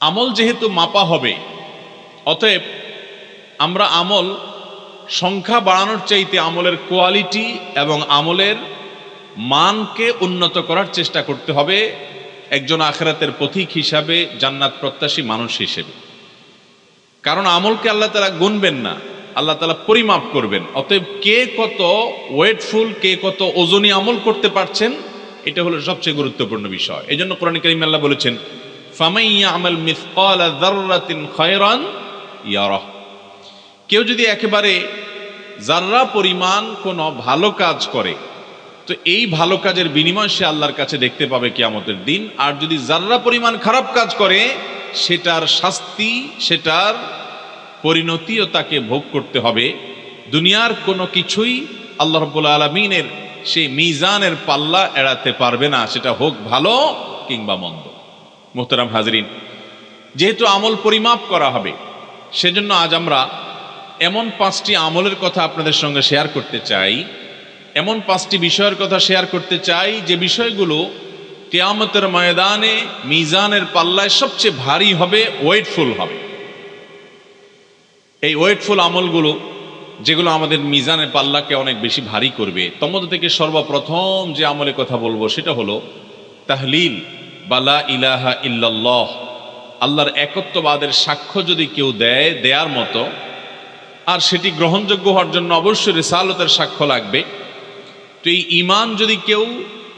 আমল যেহেতু মাপা হবে, অতএব আমরা আমল সংখ্যা বাড়ানোর চাইতে আমলের কোয়ালিটি এবং আমলের মানকে উন্নত করার চেষ্টা করতে হবে একজন আখরাতের পথিক হিসাবে, জান্নাত প্রত্যাশী মানুষ হিসেবে। কারণ আমলকে আল্লাহ তালা গুনবেন না, আল্লাহ তালা পরিমাপ করবেন। অতএব কে কত ওয়েটফুল, কে কত ওজনী আমল করতে পারছেন, এটা হলো সবচেয়ে গুরুত্বপূর্ণ বিষয়। এই জন্য কোরআন করিম আল্লাহ বলেছেন খায়রান কেউ যদি একেবারে যার্রা পরিমাণ কোনো ভালো কাজ করে, তো এই ভালো কাজের বিনিময় সে আল্লাহর কাছে দেখতে পাবে কিয়ামতের দিন। আর যদি যার্রা পরিমাণ খারাপ কাজ করে, সেটার শাস্তি, সেটার পরিণতিও তাকে ভোগ করতে হবে। দুনিয়ার কোনো কিছুই আল্লাহ রব্বুল আলমিনের সেই মিজানের পাল্লা এড়াতে পারবে না, সেটা হোক ভালো কিংবা মন্দ। মোহতারাম হাজরিন, যেহেতু আমল পরিমাপ করা হবে, সেজন্য আজ আমরা এমন পাঁচটি আমলের কথা আপনাদের সঙ্গে শেয়ার করতে চাই, এমন পাঁচটি বিষয়ের কথা শেয়ার করতে চাই, যে বিষয়গুলো কেয়ামতের ময়দানে মিজানের পাল্লায় সবচেয়ে ভারী হবে, ওয়েটফুল হবে। এই ওয়েটফুল আমলগুলো, যেগুলো আমাদের মিজানের পাল্লাকে অনেক বেশি ভারী করবে তমধ্যে থেকে সর্বপ্রথম যে আমলের কথা বলব, সেটা হলো তাহলিল। বালা ইলাহা ইল্লাল্লাহ, আল্লাহর একত্ববাদের সাক্ষ্য যদি কেউ দেয়, দেয়ার মতো, আর সেটি গ্রহণযোগ্য হওয়ার জন্য অবশ্যই রেসালতের সাক্ষ্য লাগবে। তো এই ইমান যদি কেউ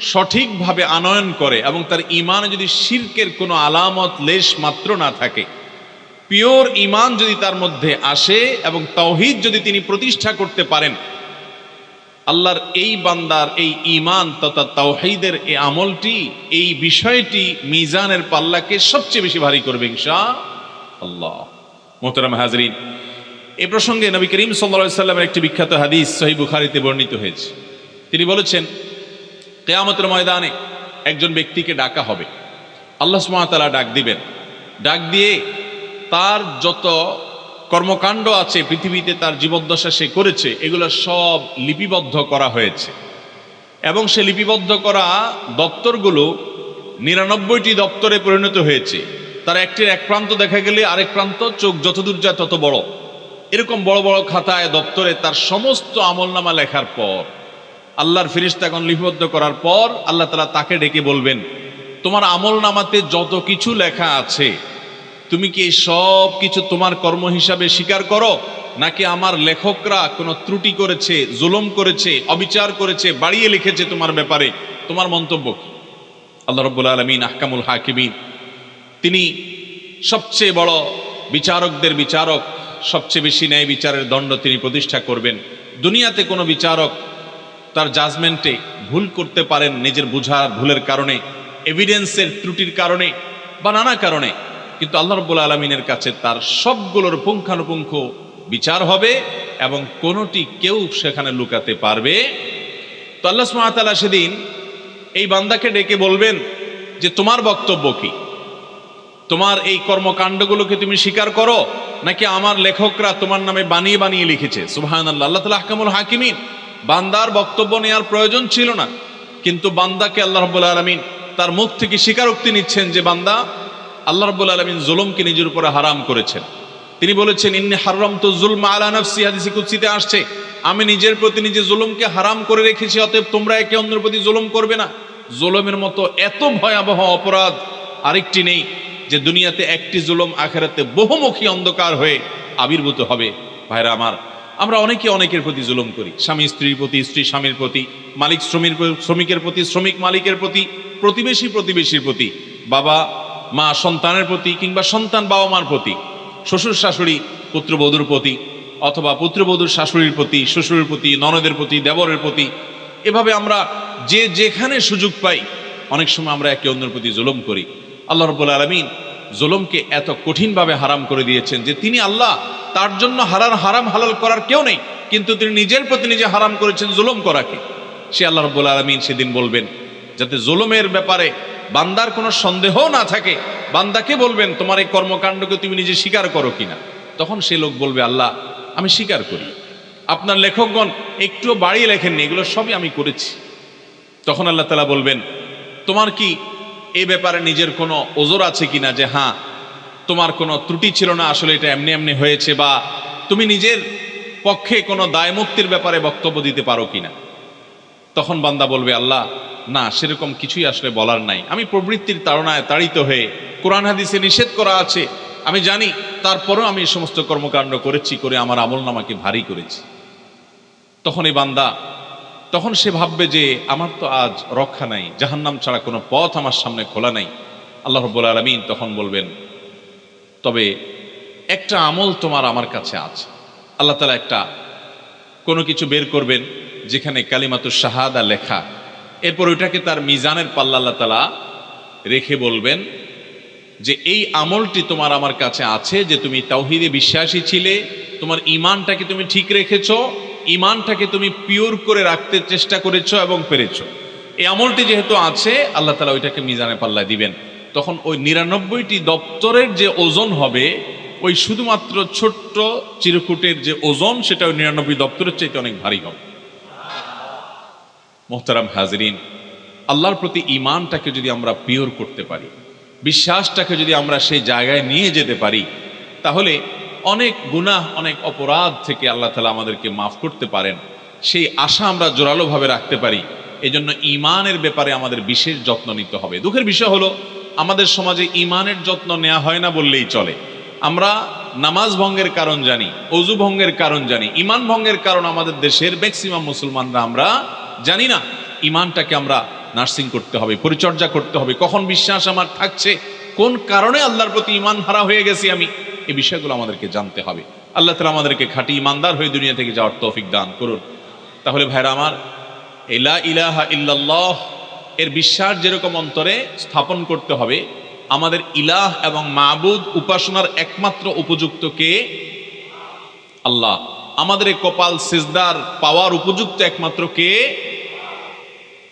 সঠিকভাবে আনয়ন করে এবং তার ইমানে যদি শির্কের কোনো আলামত, লেশ মাত্র না থাকে, পিওর ইমান যদি তার মধ্যে আসে এবং তৌহিদ যদি তিনি প্রতিষ্ঠা করতে পারেন আল্লাহর এই বান্দার এই ইমান তথা তাওহিদের এই আমলটি, এই বিষয়টি মিজানের পাল্লাকে সবচেয়ে বেশি ভারী করবে আল্লাহ। মোহতারাম হাজরিন, এ প্রসঙ্গে নবী করিম সাল্লা সাল্লামের একটি বিখ্যাত হাদিস সহি বুখারিতে বর্ণিত হয়েছে। তিনি বলেছেন, কেয়ামতের ময়দানে একজন ব্যক্তিকে ডাকা হবে। আল্লাহ সুমাতালা ডাক দিবেন। ডাক দিয়ে তার যত কর্মকাণ্ড আছে, পৃথিবীতে তার জীবদ্দশা সে করেছে, এগুলো সব লিপিবদ্ধ করা হয়েছে। এবং সে লিপিবদ্ধ করা দপ্তরগুলো নিরানব্বইটি দপ্তরে পরিণত হয়েছে। তার একটির এক প্রান্ত দেখা গেলে আরেক প্রান্ত চোখ যত দূর যায় তত বড়। এরকম বড় বড় খাতায় দপ্তরে তার সমস্ত আমলনামা লেখার পর, আল্লাহর ফিরিস্তা এখন লিপিবদ্ধ করার পর, আল্লাহ তালা তাকে ডেকে বলবেন, তোমার আমল নামাতে যত কিছু লেখা আছে তুমি কি সব কিছু তোমার কর্ম হিসাবে স্বীকার করো? নাকি আমার লেখকরা কোনো ত্রুটি করেছে, জুলম করেছে, অবিচার করেছে, বাড়িয়ে লিখেছে তোমার ব্যাপারে? তোমার মন্তব্য কি? আল্লাহ রব্বুল আলমিন আহকামুল হাকিমিন, তিনি সবচেয়ে বড় বিচারকদের বিচারক, সবচেয়ে বেশি ন্যায় বিচারের দণ্ড তিনি প্রতিষ্ঠা করবেন। দুনিয়াতে কোনো বিচারক তার জাজমেন্টে ভুল করতে পারেন নিজের বুঝার ভুলের কারণে এভিডেন্সের ত্রুটির কারণে বা নানা কারণে। কিন্তু আল্লাহ রব্বুল আলমিনের কাছে তার সবগুলোর পুঙ্খানুপুঙ্খ বিচার হবে এবং কোনোটি কেউ সেখানে লুকাতে পারবে। তো আল্লাহ সুমাতালা সেদিন এই বান্দাকে ডেকে বলবেন যে, তোমার বক্তব্য কি? তোমার এই কর্মকাণ্ডগুলোকে তুমি স্বীকার করো? নাকি আমার লেখকরা তোমার নামে বানিয়ে বানিয়ে লিখেছে? সুবাহান আল্লাহ আল্লাহ তালা আহকামুল হাকিমিন, বান্দার বক্তব্য নেওয়ার প্রয়োজন ছিল না। কিন্তু বান্দাকে আল্লাহ রব্বুল আলমিন তার মুখ থেকে স্বীকারোক্তি নিচ্ছেন যে, বান্দা আল্লাহ রব্বুল আলমিন জুলুমকে নিজের উপরে হারাম করেছেন। তিনি বলেছেন, ইন্নি হারাম তো জুলম আলা নফসি হাদিসি কুৎসিতে আসছে, আমি নিজের প্রতি নিজে জুলুমকে হারাম করে রেখেছি, অতএব তোমরা একে অন্যের প্রতি জুলুম করবে না। জুলমের মতো এত ভয়াবহ অপরাধ আরেকটি নেই, যে দুনিয়াতে একটি জুলম আখেরাতে বহুমুখী অন্ধকার হয়ে আবির্ভূত হবে। ভাইরা আমার, আমরা অনেকে অনেকের প্রতি জুলুম করি। স্বামী স্ত্রীর প্রতি, স্ত্রী স্বামীর প্রতি, মালিক শ্রমিক শ্রমিকের প্রতি, শ্রমিক মালিকের প্রতি, প্রতিবেশী প্রতিবেশীর প্রতি। বাবা মা সন্তানের প্রতি কিংবা সন্তান বাবা মার প্রতি, শ্বশুর শাশুড়ি, পুত্রবধূর প্রতি, অথবা পুত্রবধূর শাশুড়ির প্রতি, শ্বশুরের প্রতি, ননদের প্রতি, দেবরের প্রতি, এভাবে আমরা যে যেখানে সুযোগ পাই, অনেক সময় আমরা একে অন্যের প্রতি জুলুম করি। আল্লাহ রব্বুল আলমিন জুলুমকে এত কঠিনভাবে হারাম করে দিয়েছেন যে তিনি আল্লাহ তার জন্য হারার হারাম, হালাল করার কেউ নেই, কিন্তু তিনি নিজের প্রতি নিজে হারাম করেছেন জুলুম করাকে। সে আল্লাহ রব্বুল আলমিন সেদিন বলবেন, যাতে জুলুমের ব্যাপারে বান্দার কোনো সন্দেহ না থাকে। বান্দাকে বলবেন, তোমার এই কর্মকাণ্ডকে তুমি নিজে স্বীকার করো কিনা? তখন সে লোক বলবে, আল্লাহ, আমি স্বীকার করি। আপনার লেখকগণ একটুও বাড়িয়ে লেখেননি, এগুলো সবই আমি করেছি। তখন আল্লাহ তালা বলবেন, তোমার কি এই ব্যাপারে নিজের কোনো ওজোর আছে কিনা যে হ্যাঁ তোমার কোনো ত্রুটি ছিল না, আসলে এটা এমনি এমনি হয়েছে, বা তুমি নিজের পক্ষে কোনো দায়মুক্তির ব্যাপারে বক্তব্য দিতে পারো কিনা? তখন বান্দা বলবে, আল্লাহ না, সেরকম কিছুই আসলে বলার নাই। আমি প্রবৃত্তির তাড়নায় তাড়িত হয়ে কোরআন হাদিসে নিষেধ করা আছে। আমি জানি, তারপরেও আমি এই সমস্ত কর্মকাণ্ড করেছি, করে আমার আমল নামাকে ভারী করেছি। তখন এই বান্দা, তখন সে ভাববে যে, আমার তো আজ রক্ষা নাই, জাহান্নাম ছাড়া কোনো পথ আমার সামনে খোলা নাই। আল্লাহ রব্বুল আলমিন তখন বলবেন, তবে একটা আমল তোমার আমার কাছে আছে। আল্লাহ তালা একটা কোনো কিছু বের করবেন, যেখানে কালিমাতুর শাহাদা লেখা এরপর ওইটাকে তার মিজানের পাল্লা আল্লাহ তালা রেখে বলবেন যে, এই আমলটি তোমার আমার কাছে আছে যে, তুমি তাওহিদে বিশ্বাসী ছিলে, তোমার ইমানটাকে তুমি ঠিক রেখেছ ইমানটাকে তুমি পিওর করে রাখতে চেষ্টা করেছ এবং পেরেছ। এই আমলটি যেহেতু আছে, আল্লাহ তালা ওইটাকে মিজানে পাল্লা দিবেন। তখন ওই নিরানব্বইটি দপ্তরের যে ওজন হবে, ওই শুধুমাত্র ছোট্ট চিরকুটের যে ওজন, সেটা ওই নিরানব্বই দপ্তরের চাইতে অনেক ভারী হবে। মোহতারাম হাজরিন, আল্লাহর প্রতি ইমানটাকে যদি আমরা পিওর করতে পারি, বিশ্বাসটাকে যদি আমরা সেই জায়গায় নিয়ে যেতে পারি, তাহলে অনেক গুনাহ, অনেক অপরাধ থেকে আল্লাহ তালা আমাদেরকে মাফ করতে পারেন। সেই আশা আমরা জোরালোভাবে রাখতে পারি। এজন্য ইমানের ব্যাপারে আমাদের বিশেষ যত্ন নিতে হবে। দুঃখের বিষয় হলো, আমাদের সমাজে ইমানের যত্ন নেওয়া হয় না বললেই চলে। আমরা নামাজ ভঙ্গের কারণ জানি, অজু ভঙ্গের কারণ জানি। ইমান ভঙ্গের কারণ আমাদের দেশের ম্যাক্সিমাম মুসলমানরা আমরা জানি না, ইমানটাকে আমরা নার্সিং করতে হবে, পরিচর্যা করতে হবে, কখন বিশ্বাস আমার থাকছে, কোন কারণে আল্লাহর প্রতি ইমান হারা হয়ে গেছি আমি এই বিষয়গুলো আমাদেরকে জানতে হবে। আল্লাহ তালা আমাদেরকে খাঁটি ইমানদার হয়ে দুনিয়া থেকে যাওয়ার তৌফিক দান করুন। তাহলে ভাইরা আমার এলা ইলাহা ইল্লাল্লাহ এর বিশ্বাস যেরকম অন্তরে স্থাপন করতে হবে, আমাদের ইলাহ এবং মাবুদ উপাসনার একমাত্র উপযুক্ত কে? আল্লাহ। আমাদের এই কপাল সিজদার পাওয়ার উপযুক্ত একমাত্র কে?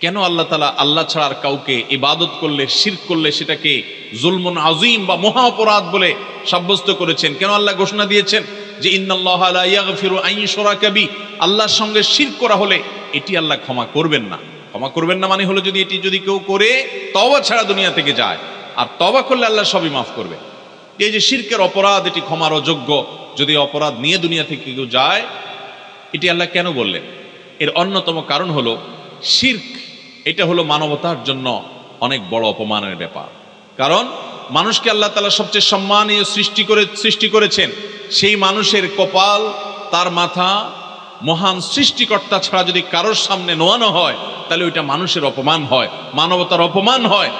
কেন আল্লাহ তালা আল্লাহ ছাড়া আর কাউকে ইবাদত করলে শির করলে সেটাকে জুলমন আজিম বা মহা অপরাধ বলে সাব্যস্ত করেছেন? কেন আল্লাহ ঘোষণা দিয়েছেন যে ইউশরাকা আল্লাহর সঙ্গে শির করা হলে এটি আল্লাহ ক্ষমা করবেন না। ক্ষমা করবেন না মানে হলো যদি এটি যদি কেউ করে তবা ছাড়া দুনিয়া থেকে যায়। আর তবা করলে আল্লাহ সবই মাফ করবে। এই যে শিরকের অপরাধ, এটি ক্ষমার অযোগ্য। যদি অপরাধ নিয়ে দুনিয়া থেকে কেউ যায়, এটি আল্লাহ কেন বললেন? এর অন্যতম কারণ হলো, শির্ক, এটা হলো মানবতার জন্য অনেক বড় অপমানের ব্যাপার। কারণ, মানুষকে আল্লাহ তালা সবচেয়ে সম্মানীয় সৃষ্টি করে, সৃষ্টি করেছেন। সেই মানুষের কপাল, তার মাথা, মহান সৃষ্টিকর্তা ছাড়া যদি কারোর সামনে নোয়ানো হয়, তাহলে ওইটা মানুষের অপমান হয়, মানবতার অপমান হয়।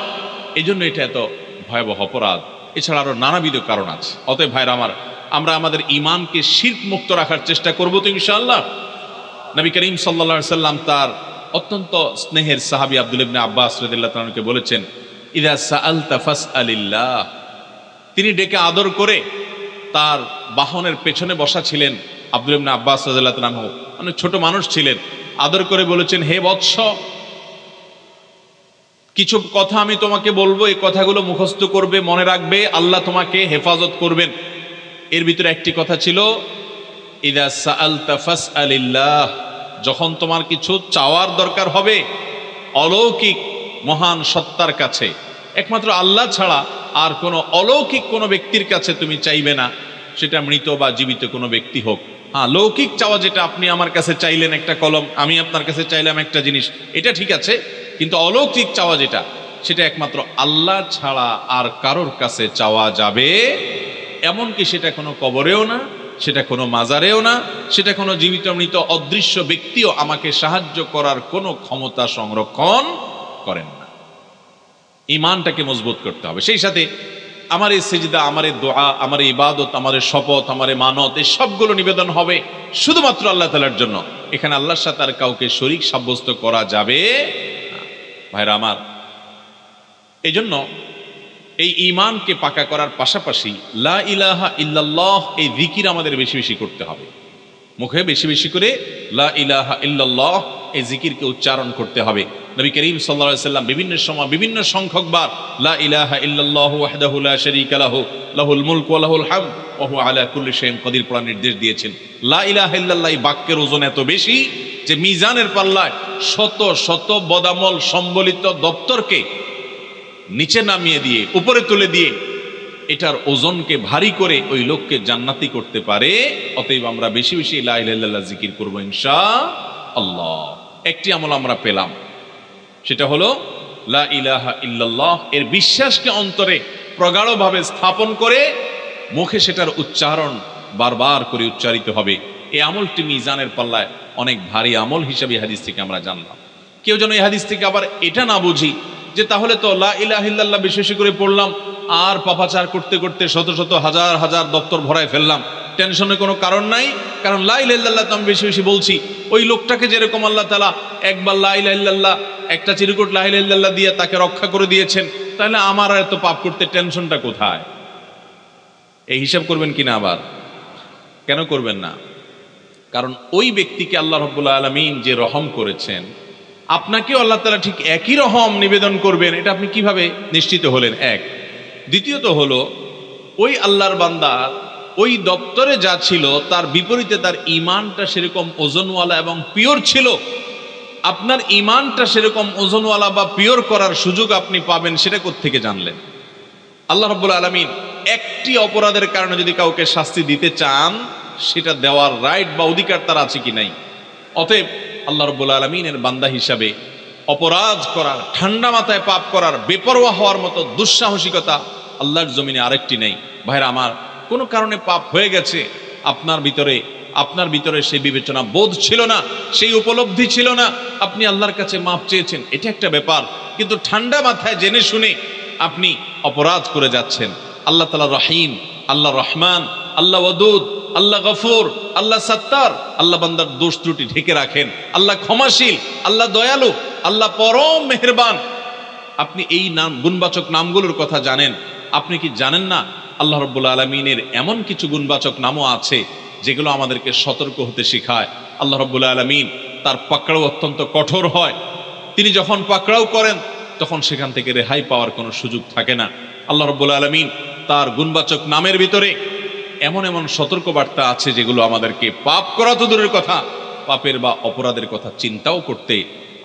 এই জন্য এটা এত ভয়াবহ অপরাধ। এছাড়া আরও নানাবিধ কারণ আছে। অতএব ভাইরা আমার, আমরা আমাদের ইমানকে শির্ক মুক্ত রাখার চেষ্টা করব তো ইনশাআল্লাহ। নবী করিম সাল্লা সাল্লাম তার অত্যন্ত স্নেহের সাহাবি আব্দুল ইবনে আব্বাস রদিল্লাহকে বলেছেন, ইদা সাআল তাফাস আলিল্লাহ তিনি ডেকে আদর করে তার বাহনের পেছনে বসা ছিলেন আব্দুল ইবনে আব্বাস রাদিল্লাহু তাআলা মানে ছোট মানুষ ছিলেন। আদর করে বলেছেন, হে বৎস কিছু কথা আমি তোমাকে বলব, এই কথাগুলো মুখস্থ করবে, মনে রাখবে, আল্লাহ তোমাকে হেফাজত করবেন। এর ভিতরে একটি কথা ছিল তাফাস যখন তোমার কিছু চাওয়ার দরকার হবে, অলৌকিক, মহান সত্তার কাছে। একমাত্র আল্লাহ ছাড়া আর কোনো অলৌকিক কোনো ব্যক্তির কাছে তুমি চাইবে না, সেটা মৃত বা জীবিত কোনো ব্যক্তি হোক। হ্যাঁ লৌকিক চাওয়া যেটা আপনি আমার কাছে চাইলেন একটা কলম, আমি আপনার কাছে চাইলাম একটা জিনিস, এটা ঠিক আছে কিন্তু অলৌকিক চাওয়া যেটা, সেটা একমাত্র আল্লাহ ছাড়া আর কারোর কাছে চাওয়া যাবে, এমনকি সেটা কোনো কবরেও না, সেটা কোনো মাজারেও না, সেটা কোনো জীবিত মৃত অদৃশ্য ব্যক্তিও আমাকে সাহায্য করার কোনো ক্ষমতা সংরক্ষণ করেন না ইমানটাকে মজবুত করতে হবে সেই সাথে আমার এই সেজিদা, আমার এই দোয়া, আমার ইবাদত, আমার শপথ, আমার মানত, এই সবগুলো নিবেদন হবে শুধুমাত্র আল্লাহ তালার জন্য এখানে আল্লাহর সাথে আর কাউকে শরিক সাব্যস্ত করা যাবে। ভাইরা আমার এই জন্য এই ইমানকে পাকা করার পাশাপাশি লা ইলাহা ইল্লাল্লাহ এই জিকির আমাদের বেশি বেশি করতে হবে। মুখে বেশি বেশি করে লা ইলাহা ইল্লাল্লাহ এই জিকিরকে উচ্চারণ করতে হবে। নবী করিম সাল্লাল্লাহু সাল্লাম বিভিন্ন সময় বিভিন্ন সংখ্যক সংখ্যকবার লা ইলাহা ইল্লাল্লাহ ওয়াহদাহু লা শারীকা লাহু, লাহুল মুলক ওয়া লাহুল হামদ ওয়া হুয়া আলা কুল্লি শাইইন কদির পড়ার নির্দেশ দিয়েছেন। লা ইলাহা ইল্লাল্লাহ এই বাক্যের ওজন এত বেশি যে মিজানের পাল্লায় শত শত বদামল সম্বলিত দপ্তরকে নিচে নামিয়ে দিয়ে, উপরে তুলে দিয়ে এটার ওজনকে ভারী করে ওই লোককে জান্নাতি করতে পারে, অতএব আমরা বেশি বেশি লা ইলাহা জিকির করব ইনশা আল্লাহ একটি আমল আমরা পেলাম, সেটা হলো লা ইলাহা ইল্লাল্লাহ, এর বিশ্বাসকে অন্তরে প্রগাঢ়ভাবে স্থাপন করে মুখে সেটার উচ্চারণ বারবার করে উচ্চারিত হবে। এই আমলটি মিজানের পাল্লায় অনেক ভারী আমল হিসাবে হাদিস থেকে আমরা জানলাম। কেউ যেন এই হাদিস থেকে আবার এটা না বুঝি যে তাহলে তো লা ইলাহা ইল্লাল্লাহ বেশি বেশি করে পড়লাম, আর পাপাচার করতে করতে শত শত হাজার হাজার দপ্তর ভরায় ফেললাম। টেনশনের কোনো কারণ নাই, কারণ লা ইলাহা তো আমি বেশি বেশি বলছি, ওই লোকটাকে যেরকম আল্লাহ তালা একবার লা ইলাহা একটা চিরকুট লা ইলাহা দিয়ে তাকে রক্ষা করে দিয়েছেন, তাহলে আমার আর এত পাপ করতে টেনশনটা কোথায়? এই হিসাব করবেন কিনা আবার? কেন করবেন না? কারণ ওই ব্যক্তিকে আল্লাহ রব্বুল্লা আলমিন যে রহম করেছেন, আপনাকেও আল্লাহ তালা ঠিক একই রহম নিবেদন করবেন, এটা আপনি কীভাবে নিশ্চিত হলেন? এক। দ্বিতীয়ত হলো, ওই আল্লাহর বান্দা ওই দপ্তরে যা ছিল, তার বিপরীতে তার ইমানটা সেরকম ওজনওয়ালা এবং পিওর ছিল। আপনার ইমানটা সেরকম ওজনওয়ালা বা পিওর করার সুযোগ আপনি পাবেন, সেটা থেকে জানলেন? আল্লাহ রব্বুল আলমিন একটি অপরাধের কারণে যদি কাউকে শাস্তি দিতে চান সেটা দেওয়ার রাইট বা অধিকার তার আছে কি নাই। অতএব আল্লাহ রব্বুল আলমিনের বান্দা হিসাবে অপরাধ করার, ঠান্ডা মাথায় পাপ করার, বেপরোয়া হওয়ার মতো দুঃসাহসিকতা আল্লাহর জমিনে আরেকটি নেই। ভাইরা, আমার কোনো কারণে পাপ হয়ে গেছে, আপনার ভিতরে আপনার ভিতরে সেই বিবেচনা বোধ ছিল না, সেই উপলব্ধি ছিল না, আপনি আল্লাহর কাছে মাপ চেয়েছেন, এটা একটা ব্যাপার। কিন্তু ঠান্ডা মাথায় জেনে শুনে আপনি অপরাধ করে যাচ্ছেন। আল্লাহ তালা রহিম, আল্লাহ রহমান, আল্লাহ ওদুদ আল্লাহ গফুর, আল্লাহ সত্তার, আল্লাহ বান্দার দোষ ত্রুটি ঢেকে রাখেন। আল্লাহ ক্ষমাশীল, আল্লাহ দয়ালু, আল্লাহ পরম মেহেরবান। আপনি এই নাম, গুণবাচক নামগুলোর কথা জানেন। আপনি কি জানেন না আল্লাহ রব্বুল আলমিনের এমন কিছু গুণবাচক নামও আছে যেগুলো আমাদেরকে সতর্ক হতে শেখায়? আল্লাহ রব্বুল আলমিন তার পাকড়াও অত্যন্ত কঠোর হয়। তিনি যখন পাকড়াও করেন, তখন সেখান থেকে রেহাই পাওয়ার কোনো সুযোগ থাকে না। আল্লাহ রব্বুল আলমিন তার গুণবাচক নামের ভিতরে এমন এমন সতর্কবার্তা আছে যেগুলো আমাদেরকে পাপ করা তো দূরের কথা, পাপের বা অপরাধের কথা চিন্তাও করতে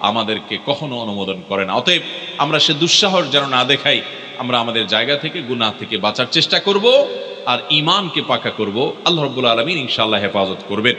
আমাদেরকে কখনো অনুমোদন করে না। অতএব আমরা সে দুঃসাহস যেন না দেখাই, আমরা আমাদের জায়গা থেকে গুনা থেকে বাঁচার চেষ্টা করব আর ইমানকে পাকা করব। আল্লাহ রব্বুল আলমিন ইনশাল্লাহ হেফাজত করবেন।